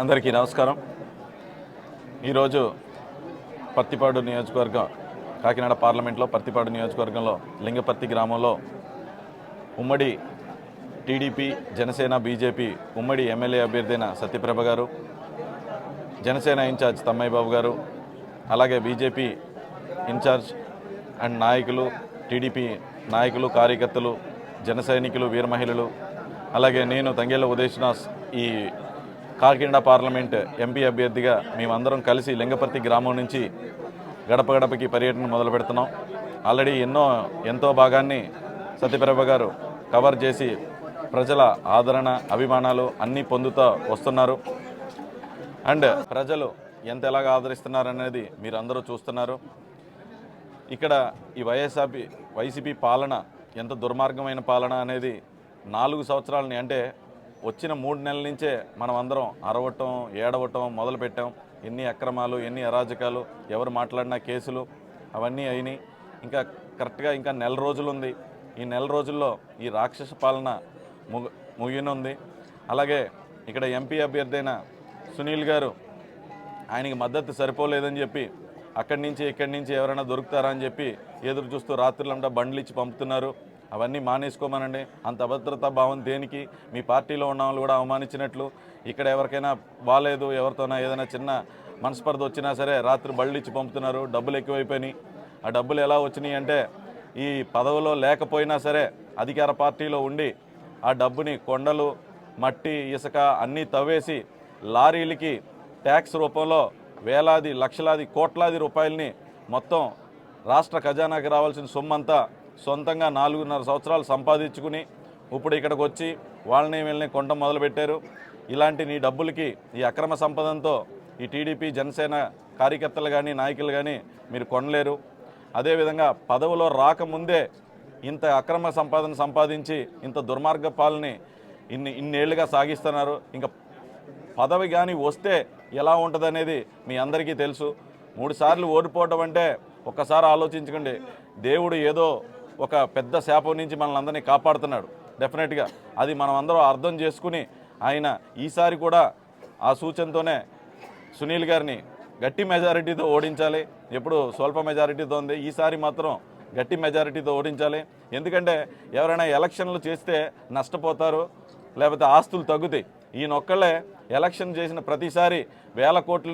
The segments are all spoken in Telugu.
అందరికీ నమస్కారం. ఈరోజు పత్తిపాడు నియోజకవర్గం కాకినాడ పార్లమెంట్లో పత్తిపాడు నియోజకవర్గంలో లింగపర్తి గ్రామంలో ఉమ్మడి టీడీపీ జనసేన బీజేపీ ఉమ్మడి ఎమ్మెల్యే అభ్యర్థైన సత్యప్రభ గారు జనసేన ఇన్ఛార్జ్ తమ్మయ్య బాబు గారు అలాగే బీజేపీ ఇన్ఛార్జ్ అండ్ నాయకులు టీడీపీ నాయకులు కార్యకర్తలు జన సైనికులు వీర మహిళలు అలాగే నేను తంగేళ్ళ ఉదయశ్నాథ్ ఈ కాకినాడ పార్లమెంట్ ఎంపీ అభ్యర్థిగా మేమందరం కలిసి లింగపర్తి గ్రామం నుంచి గడప గడపకి పర్యటన మొదలు పెడుతున్నాం. ఆల్రెడీ ఎన్నో ఎంతో భాగాన్ని సత్యప్రభ గారు కవర్ చేసి ప్రజల ఆదరణ అభిమానాలు అన్నీ పొందుతూ వస్తున్నారు. అండ్ ప్రజలు ఎంత ఎలాగ ఆదరిస్తున్నారు అనేది మీరు అందరూ చూస్తున్నారు. ఇక్కడ ఈ వైఎస్ఆర్పి వైసీపీ పాలన ఎంత దుర్మార్గమైన పాలన అనేది నాలుగు సంవత్సరాలని అంటే వచ్చిన మూడు నెలల నుంచే మనం అందరం అరవటం ఏడవటం మొదలుపెట్టాం. ఎన్ని అక్రమాలు ఎన్ని అరాజకాలు ఎవరు మాట్లాడినా కేసులు అవన్నీ అయినాయి. ఇంకా కరెక్ట్గా ఇంకా నెల రోజులు ఉంది ఈ నెల రోజుల్లో ఈ రాక్షస పాలన ముగ ముగినుంది. అలాగే ఇక్కడ ఎంపీ అభ్యర్థి అయిన సునీల్ గారు ఆయనకి మద్దతు సరిపోలేదని చెప్పి అక్కడి నుంచి ఇక్కడి నుంచి ఎవరైనా దొరుకుతారా అని చెప్పి ఎదురు చూస్తూ రాత్రులంతా బండ్లు ఇచ్చి పంపుతున్నారు. అవన్నీ మానేసుకోమనండి. అంత అభద్రతా భావం దేనికి? మీ పార్టీలో ఉన్న వాళ్ళు కూడా అవమానించినట్లు. ఇక్కడ ఎవరికైనా బాగాలేదు ఎవరితోనా ఏదైనా చిన్న మనస్పర్ధ వచ్చినా సరే రాత్రి బళ్ళు ఇచ్చి పంపుతున్నారు డబ్బులు ఎక్కువైపోయినాయి. ఆ డబ్బులు ఎలా వచ్చినాయి అంటే ఈ పదవిలో లేకపోయినా సరే అధికార పార్టీలో ఉండి ఆ డబ్బుని కొండలు మట్టి ఇసుక అన్నీ తవ్వేసి లారీలకి ట్యాక్స్ రూపంలో వేలాది లక్షలాది కోట్లాది రూపాయలని మొత్తం రాష్ట్ర ఖజానాకి రావాల్సిన సొమ్మంతా సొంతంగా నాలుగున్నర సంవత్సరాలు సంపాదించుకుని ఇప్పుడు ఇక్కడికి వచ్చి వాళ్ళని వీళ్ళని కొండ మొదలుపెట్టారు. ఇలాంటి నీ డబ్బులకి ఈ అక్రమ సంపదంతో ఈ టీడీపీ జనసేన కార్యకర్తలు కానీ నాయకులు కానీ మీరు కొనలేరు. అదేవిధంగా పదవిలో రాకముందే ఇంత అక్రమ సంపాదన సంపాదించి ఇంత దుర్మార్గ పాలని ఇన్ని ఇన్నేళ్ళుగా సాగిస్తున్నారు. ఇంకా పదవి కానీ వస్తే ఎలా ఉంటుందనేది మీ అందరికీ తెలుసు. మూడుసార్లు ఓడిపోవటం ఓడిపోవడం అంటే ఒక్కసారి ఆలోచించుకోండి. దేవుడు ఏదో ఒక పెద్ద శాపం నుంచి మనల్ని అందరినీ కాపాడుతున్నాడు. డెఫినెట్గా అది మనం అందరం అర్థం చేసుకుని ఆయన ఈసారి కూడా ఆ సూచనతోనే సునీల్ గారిని గట్టి మెజారిటీతో ఓడించాలి. ఎప్పుడు స్వల్ప మెజారిటీతో ఉంది. ఈసారి మాత్రం గట్టి మెజారిటీతో ఓడించాలి. ఎందుకంటే ఎవరైనా ఎలక్షన్లు చేస్తే నష్టపోతారు. లేకపోతే ఆస్తులు తగ్గుతాయి. ఈయనొక్కళ్ళే ఎలక్షన్ చేసిన ప్రతిసారి వేల కోట్ల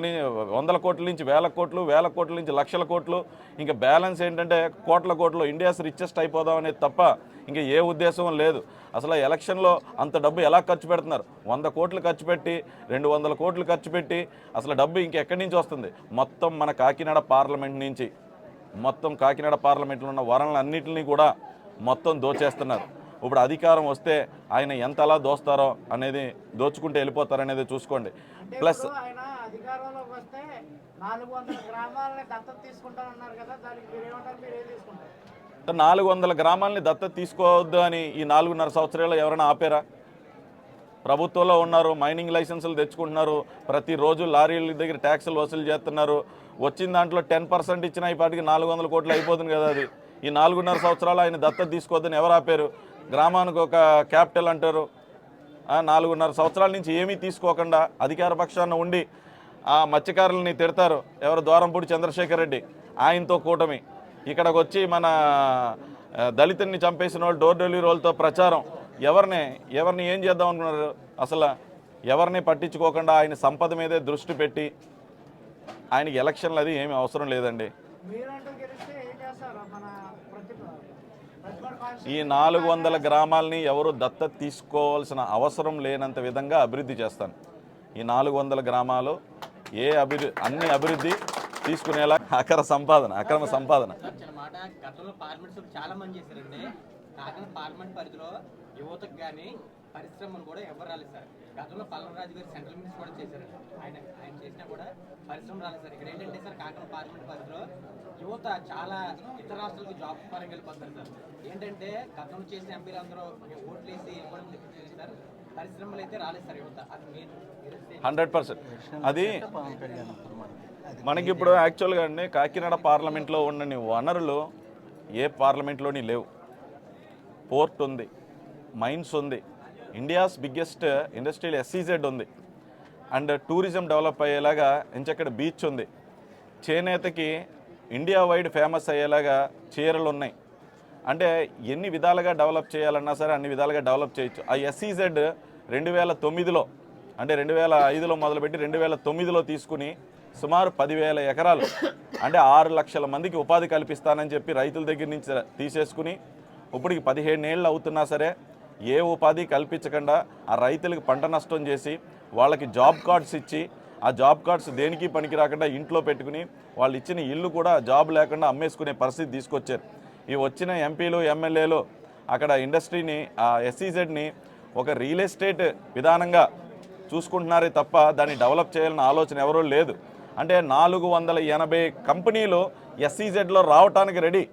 వందల కోట్ల నుంచి వేల కోట్లు వేల కోట్ల నుంచి లక్షల కోట్లు. ఇంకా బ్యాలెన్స్ ఏంటంటే కోట్ల కోట్లు ఇండియాస్ రిచెస్ట్ అయిపోదాం అనేది తప్ప ఇంకా ఏ ఉద్దేశం లేదు. అసలు ఎలక్షన్లో అంత డబ్బు ఎలా ఖర్చు పెడుతున్నారు? వంద కోట్లు ఖర్చు పెట్టి రెండు వందల కోట్లు ఖర్చు పెట్టి అసలు డబ్బు ఇంకెక్కడి నుంచి వస్తుంది? మొత్తం మన కాకినాడ పార్లమెంట్ నుంచి. మొత్తం కాకినాడ పార్లమెంట్లో ఉన్న వరణలన్నింటినీ కూడా మొత్తం దోచేస్తున్నారు. ఇప్పుడు అధికారం వస్తే ఆయన ఎంత అలా దోస్తారో అనేది దోచుకుంటూ వెళ్ళిపోతారనేది చూసుకోండి. ప్లస్ నాలుగు వందల గ్రామాలని దత్తత తీసుకోవద్దు అని ఈ నాలుగున్నర సంవత్సరాలు ఎవరైనా ఆపారా? ప్రభుత్వంలో ఉన్నారు మైనింగ్ లైసెన్సులు తెచ్చుకుంటున్నారు ప్రతిరోజు లారీల దగ్గర ట్యాక్సులు వసూలు చేస్తున్నారు. వచ్చిన దాంట్లో టెన్ పర్సెంట్ ఇచ్చినా ఈ పాటికి నాలుగు వందల కోట్లు అయిపోతుంది కదా అది. ఈ నాలుగున్నర సంవత్సరాలు ఆయన దత్తత తీసుకోవద్దని ఎవరు ఆపారు? గ్రామానికి ఒక క్యాపిటల్ అంటారు. నాలుగున్నర సంవత్సరాల నుంచి ఏమీ తీసుకోకుండా అధికార పక్షాన ఉండి ఆ మత్స్యకారులని తిడతారు. ఎవరు ద్వారంపూడి చంద్రశేఖర్ రెడ్డి ఆయనతో కూటమి. ఇక్కడికి వచ్చి మన దళితుల్ని చంపేసిన వాళ్ళు డోర్ డెలివరీ వాళ్ళతో ప్రచారం. ఎవరిని ఎవరిని ఏం చేద్దాం అనుకున్నారు? అసలు ఎవరిని పట్టించుకోకుండా ఆయన సంపద మీదే దృష్టి పెట్టి ఆయనకి ఎలక్షన్లు అది ఏమీ అవసరం లేదండి. ఈ నాలుగు వందల గ్రామాలని ఎవరు దత్తత తీసుకోవాల్సిన అవసరం లేనంత విధంగా అభివృద్ధి చేస్తాను. ఈ నాలుగు వందల గ్రామాలు ఏ అభివృద్ధి అన్ని అభివృద్ధి తీసుకునేలా అక్రమ సంపాదన అక్రమ సంపాదన. చాలా మంది చేశారండి. కాకినాడ పార్లమెంట్ పరిధిలో యువతకు కానీ పరిశ్రమలు కూడా ఎవరు రాలేదు సార్. గతంలో పల్లవరాజు గారు సెంట్రల్ మినిస్టర్ కూడా చేశారండి ఆయన ఆయన చేసినా కూడా పరిశ్రమ రాలేదు సార్. ఇక్కడ ఏంటంటే సార్ కాకినాడ పార్లమెంట్ పరిధిలో యువత చాలా ఇతర రాష్ట్రాలకు జాబ్ పరంగా వెళ్ళిపోతారు సార్. ఏంటంటే గతంలో చేసిన ఎంపీలు అందరూ ఓట్లు వేసి చెప్పింది సార్. పరిశ్రమలు అయితే రాలేదు సార్ యువత. అది మీరు హండ్రెడ్ పర్సెంట్. అది మనకి. ఇప్పుడు యాక్చువల్గా అండి కాకినాడ పార్లమెంట్లో ఉన్న వనరులు ఏ పార్లమెంట్లోని లేవు. పోర్ట్ ఉంది మైన్స్ ఉంది ఇండియాస్ బిగ్గెస్ట్ ఇండస్ట్రియల్ ఎస్సీజెడ్ ఉంది. అండ్ టూరిజం డెవలప్ అయ్యేలాగా ఇంచక్కడ బీచ్ ఉంది. చేనేతకి ఇండియా వైడ్ ఫేమస్ అయ్యేలాగా చీరలు ఉన్నాయి. అంటే ఎన్ని విధాలుగా డెవలప్ చేయాలన్నా సరే అన్ని విధాలుగా డెవలప్ చేయొచ్చు. ఆ ఎస్ఈజెడ్ రెండు వేల తొమ్మిదిలో అంటే రెండు వేల ఐదులో మొదలుపెట్టి రెండు వేల తొమ్మిదిలో తీసుకుని సుమారు పదివేల ఎకరాలు అంటే ఆరు లక్షల మందికి ఉపాధి కల్పిస్తానని చెప్పి రైతుల దగ్గర నుంచి తీసేసుకుని ఇప్పటికి పదిహేను ఏళ్ళు అవుతున్నా సరే ఏ ఉపాధి కల్పించకుండా ఆ రైతులకు పంట నష్టం చేసి వాళ్ళకి జాబ్ కార్డ్స్ ఇచ్చి ఆ జాబ్ కార్డ్స్ దేనికి పనికి రాకుండా ఇంట్లో పెట్టుకుని వాళ్ళు ఇచ్చిన ఇల్లు కూడా జాబ్ లేకుండా అమ్మేసుకునే పరిస్థితి తీసుకొచ్చారు. ఈ వచ్చిన ఎంపీలు ఎమ్మెల్యేలు అక్కడ ఇండస్ట్రీని ఆ ఎస్సీజెడ్ని ఒక రియల్ ఎస్టేట్ విధానంగా చూసుకుంటున్నారే తప్ప దాన్ని డెవలప్ చేయాలన్న ఆలోచన ఎవరూ లేదు. అంటే నాలుగు వందల ఎనభై కంపెనీలు ఎస్సీజెడ్లో రావటానికి రెడీ.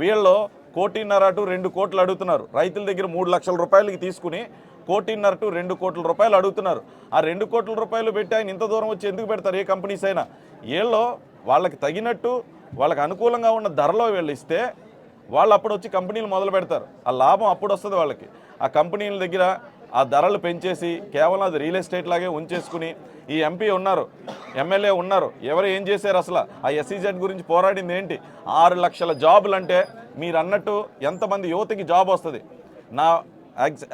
వీళ్ళు కోటిన్నర టు రెండు కోట్లు అడుగుతున్నారు. రైతుల దగ్గర మూడు లక్షల రూపాయలకి తీసుకుని కోటిన్నర టు రెండు కోట్ల రూపాయలు అడుగుతున్నారు. ఆ రెండు కోట్ల రూపాయలు పెట్టి ఆయన ఇంత దూరం వచ్చి ఎందుకు పెడతారు? ఏ కంపెనీస్ అయినా. వీళ్ళు వాళ్ళకి తగినట్టు వాళ్ళకి అనుకూలంగా ఉన్న ధరలో వీళ్ళు ఇస్తే వాళ్ళు అప్పుడు వచ్చి కంపెనీలు మొదలు పెడతారు. ఆ లాభం అప్పుడు వస్తుంది వాళ్ళకి. ఆ కంపెనీల దగ్గర ఆ ధరలు పెంచేసి కేవలం అది రియల్ ఎస్టేట్ లాగే ఉంచేసుకుని ఈ ఎంపీ ఉన్నారు ఎమ్మెల్యే ఉన్నారు ఎవరు ఏం చేశారు అసలు? ఆ ఎస్సీజెడ్ గురించి పోరాడింది ఏంటి? ఆరు లక్షల జాబులు అంటే మీరు అన్నట్టు ఎంతమంది యువతకి జాబ్ వస్తుంది. నా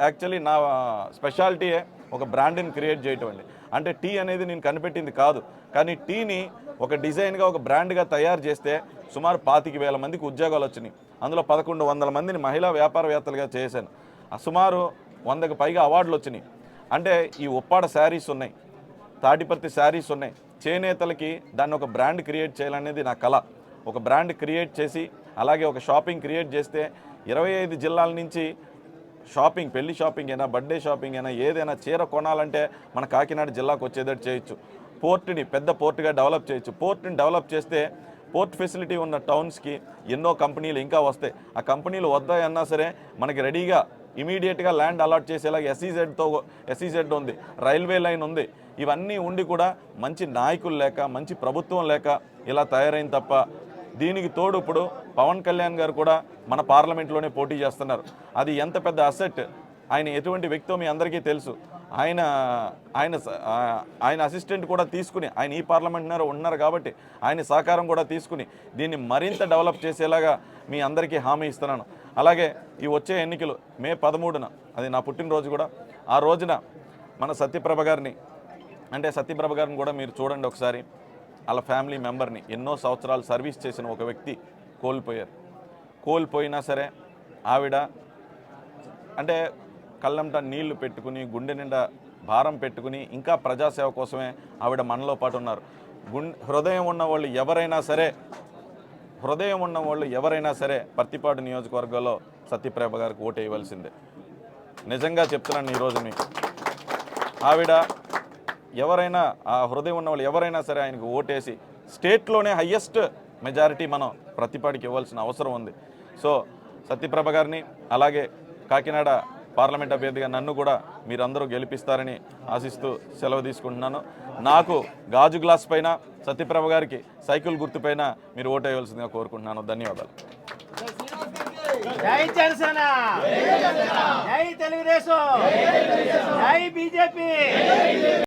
యాక్చువల్లీ నా స్పెషాలిటీయే ఒక బ్రాండ్ని క్రియేట్ చేయటం అండి. అంటే టీ అనేది నేను కనిపెట్టింది కాదు. కానీ టీని ఒక డిజైన్గా ఒక బ్రాండ్గా తయారు చేస్తే సుమారు పాతిక వేల మందికి ఉద్యోగాలు వచ్చినాయి. అందులో పదకొండు వందల మందిని మహిళా వ్యాపారవేత్తలుగా చేశాను. సుమారు వందకు పైగా అవార్డులు వచ్చినాయి. అంటే ఈ ఉప్పాడ శారీస్ ఉన్నాయి తాటిపర్తి శారీస్ ఉన్నాయి. చేనేతలకి దాన్ని ఒక బ్రాండ్ క్రియేట్ చేయాలనేది నా కళ. ఒక బ్రాండ్ క్రియేట్ చేసి అలాగే ఒక షాపింగ్ క్రియేట్ చేస్తే ఇరవై ఐదు జిల్లాల నుంచి షాపింగ్ పెళ్ళి షాపింగ్ అయినా బర్త్డే షాపింగ్ అయినా ఏదైనా చీర కొనాలంటే మన కాకినాడ జిల్లాకు వచ్చేటట్టు చేయొచ్చు. పోర్ట్ని పెద్ద పోర్ట్గా డెవలప్ చేయొచ్చు. పోర్ట్ని డెవలప్ చేస్తే పోర్ట్ ఫెసిలిటీ ఉన్న టౌన్స్కి ఎన్నో కంపెనీలు ఇంకా వస్తాయి. ఆ కంపెనీలు వద్దాయన్నా సరే మనకి రెడీగా ఇమీడియట్గా ల్యాండ్ అలాట్ చేసేలా ఎస్ఈజెడ్తో ఎస్ఈజెడ్ ఉంది రైల్వే లైన్ ఉంది. ఇవన్నీ ఉండి కూడా మంచి నాయకులు లేక మంచి ప్రభుత్వం లేక ఇలా తయారైంది తప్ప దీనికి తోడు ఇప్పుడు పవన్ కళ్యాణ్ గారు కూడా మన పార్లమెంట్లోనే పోటీ చేస్తున్నారు. అది ఎంత పెద్ద అసెట్? ఆయన ఎటువంటి వ్యక్తో మీ అందరికీ తెలుసు. ఆయన ఆయన స- ఆయన అసిస్టెంట్ కూడా తీసుకుని ఆయన ఈ పార్లమెంట్ ఉన్నారు కాబట్టి ఆయన సహకారం కూడా తీసుకుని దీన్ని మరింత డెవలప్ చేసేలాగా మీ అందరికీ హామీ ఇస్తున్నాను. అలాగే ఈ వచ్చే ఎన్నికలు మే పదమూడున అది నా పుట్టినరోజు కూడా ఆ రోజున మన సత్యప్రభ గారిని అంటే సత్యప్రభ గారిని కూడా మీరు చూడండి ఒకసారి. వాళ్ళ ఫ్యామిలీ మెంబర్ని ఎన్నో సంవత్సరాలు సర్వీస్ చేసిన ఒక వ్యక్తి కోల్పోయారు. కోల్పోయినా సరే ఆవిడ అంటే కళ్ళంట నీళ్ళు పెట్టుకుని గుండె నిండా భారం పెట్టుకుని ఇంకా ప్రజాసేవ కోసమే ఆవిడ మనలో పాటు ఉన్నారు గుండె హృదయం ఉన్న వాళ్ళు ఎవరైనా సరే హృదయం ఉన్న వాళ్ళు ఎవరైనా సరే పత్తిపాడు నియోజకవర్గంలో సత్యప్రభ గారికి ఓటు వేయవలసిందే నిజంగా చెప్తున్నాను ఈరోజు మీకు. ఆవిడ ఎవరైనా ఆ హృదయం ఉన్న వాళ్ళు ఎవరైనా సరే ఆయనకు ఓటేసి స్టేట్లోనే హయ్యెస్ట్ మెజారిటీ మనం ప్రతిపాడికి ఇవ్వాల్సిన అవసరం ఉంది. సో సత్యప్రభ గారిని అలాగే కాకినాడ పార్లమెంట్ అభ్యర్థిగా నన్ను కూడా మీరందరూ గెలిపిస్తారని ఆశిస్తూ సెలవు తీసుకుంటున్నాను. నాకు గాజు గ్లాస్ పైన సత్యప్రభ గారికి సైకిల్ గుర్తుపైన మీరు ఓటేయవలసిందిగా కోరుకుంటున్నాను. ధన్యవాదాలు. జై జనసేన! జై తెలుగుదేశం! జై బీజేపీ!